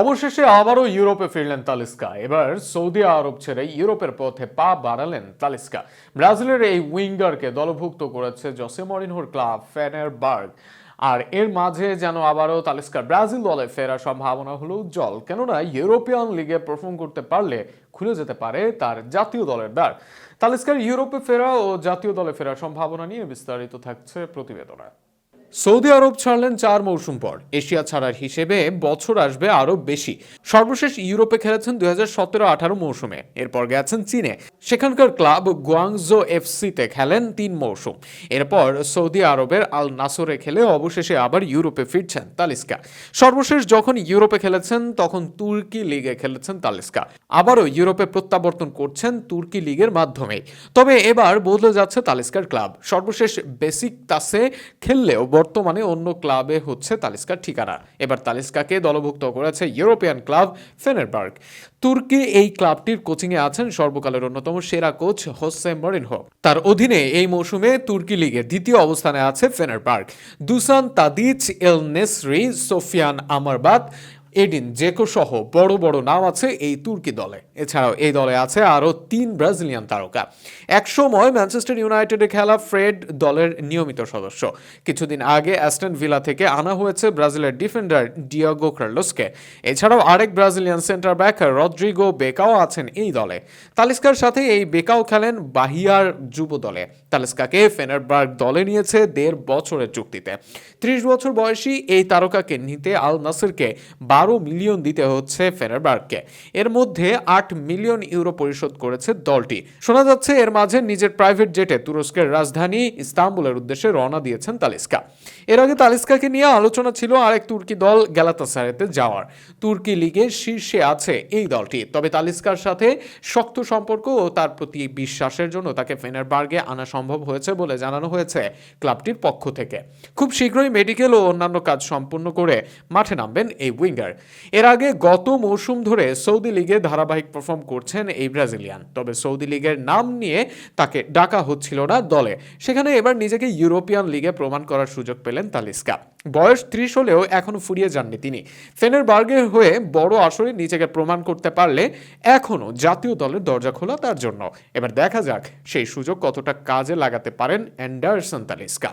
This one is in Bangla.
অবশেষে আবারও ইউরোপে ফিরলেন তালিস্কা। এবার সৌদি আরব ছেড়ে ইউরোপের পথে পা বাড়ালেন তালিস্কা। ব্রাজিলের এই উইঙ্গারকে দলভুক্ত করেছে জসে মরিনহোর ক্লাব ফেনারবার্গ। আর এর মাঝে যেন আবারও তালিস্কার ব্রাজিল দলে ফেরার সম্ভাবনা হলো উজ্জ্বল, কেননা ইউরোপিয়ান লিগে পারফর্ম করতে পারলে খুলে যেতে পারে তার জাতীয় দলের দ্বার। তালিস্কার ইউরোপে ফেরা ও জাতীয় দলে ফেরার সম্ভাবনা নিয়ে বিস্তারিত থাকছে প্রতিবেদনে। সৌদি আরব ছাড়লেন চার মৌসুম পর। এশিয়া ছাড়ার হিসেবে বছর আসবে আরও বেশি। সর্বশেষ ইউরোপে খেলেছেন দুই হাজার সতেরো আঠারো মৌসুমে। এরপর গেছেন চীনে। সেখানকার ক্লাব গুয়াংজো এফসিতে খেলেন তিন মৌসুম। এরপর সৌদি আরবের আল নাসরে খেলে অবশেষে আবার ইউরোপে ফিরছেন তালিস্কা। সর্বশেষ যখন ইউরোপে খেলেছেন, তখন তুর্কি লিগে খেলেছেন তালিস্কা। আবারও ইউরোপে প্রত্যাবর্তন করছেন তুর্কি লিগের মাধ্যমে তবে এবার বদলে যাচ্ছে তালিস্কার ক্লাব। সর্বশেষ বেসিক তাসে খেললেও বর্তমানে অন্য ক্লাবে হচ্ছে তালিস্কার ঠিকানা। এবার তালিস্কাকে দলভুক্ত করেছে ইউরোপিয়ান ক্লাব ফেনেরবার্গ। তুর্কি এই ক্লাবটির কোচিংয়ে আছেন সর্বকালের অন্যতম সেরা কোচ হোসে মরিনহো। তার অধীনে এই মৌসুমে তুর্কি লিগের দ্বিতীয় অবস্থানে আছে ফেনেরবার্গ। দুসান তাদিচ এল নেসরি সোফিয়ান আমারবাদ এডিন জেকো সহ বড় বড় নাম আছে এই তুর্কি দলে। এছাড়াও এই দলে আছে আরও তিন ব্রাজিলিয়ান তারকা। একসময় ম্যানচেস্টার ইউনাইটেডে খেলা ফ্রেড দলের নিয়মিত সদস্য। কিছুদিন আগে অ্যাস্টন ভিলা থেকে আনা হয়েছে ব্রাজিলের ডিফেন্ডার ডিয়াগো কার্লোসকে। এছাড়াও আরেক Brazilian centre back Rodrigo Becao আছেন এই দলে। তালিস্কার সাথে এই বেকাও খেলেন বাহিয়ার যুব দলে। তালিস্কাকে ফেনারবার্গ দলে নিয়েছে দেড় বছরের চুক্তিতে। ত্রিশ বছর বয়সী এই তারকাকে নিতে আল নাসিরকে বারো মিলিয়ন দিতে হচ্ছে ফেনারবার্গকে এর মধ্যে আট মিলিয়ন ইউরো পরিশোধ করেছে দলটি। শোনা যাচ্ছে, এর মাঝে নিজের প্রাইভেট জেটে তুরস্কের রাজধানী ইস্তাম্বুলের উদ্দেশ্যে রওনা দিয়েছেন তালিস্কা। এর আগে তালিস্কাকে নিয়ে আলোচনা ছিল আরেক তুর্কি দল, গ্যালাতাসারেতে যাওয়ার। তুর্কি লিগের শীর্ষে আছে এই দলটি, তবে তালিস্কার সাথে শক্ত সম্পর্ক ও তার প্রতি বিশ্বাসের জন্য তাকে ফেনারবার্গে আনা সম্ভব হয়েছে বলে জানানো হয়েছে ক্লাবটির পক্ষ থেকে। খুব শীঘ্রই মেডিকেল ও অন্যান্য কাজ সম্পূর্ণ করে মাঠে নামবেন এই উইঙ্গার। এর আগে গত মৌসুম ধরে সৌদি লিগে ধারাবাহিক পারফর্ম করছেন এই ব্রাজিলিয়ান। তবে সৌদি লিগের নাম নিয়ে তাকে ডাকা হচ্ছিল না দলে। সেখানে এবার নিজেকে ইউরোপিয়ান লিগে প্রমাণ করার সুযোগ পেলেন তালিস্কা। বয়স ত্রিশ হলেও এখনও ফুরিয়ে যাননি তিনি। ফেনের বার্গের হয়ে বড় আসরে নিজেকে প্রমাণ করতে পারলে এখনও জাতীয় দলের দরজা খোলা তার জন্য। এবার দেখা যাক সেই সুযোগ কতটা কাজে লাগাতে পারেন অ্যান্ডারসন তালিস্কা।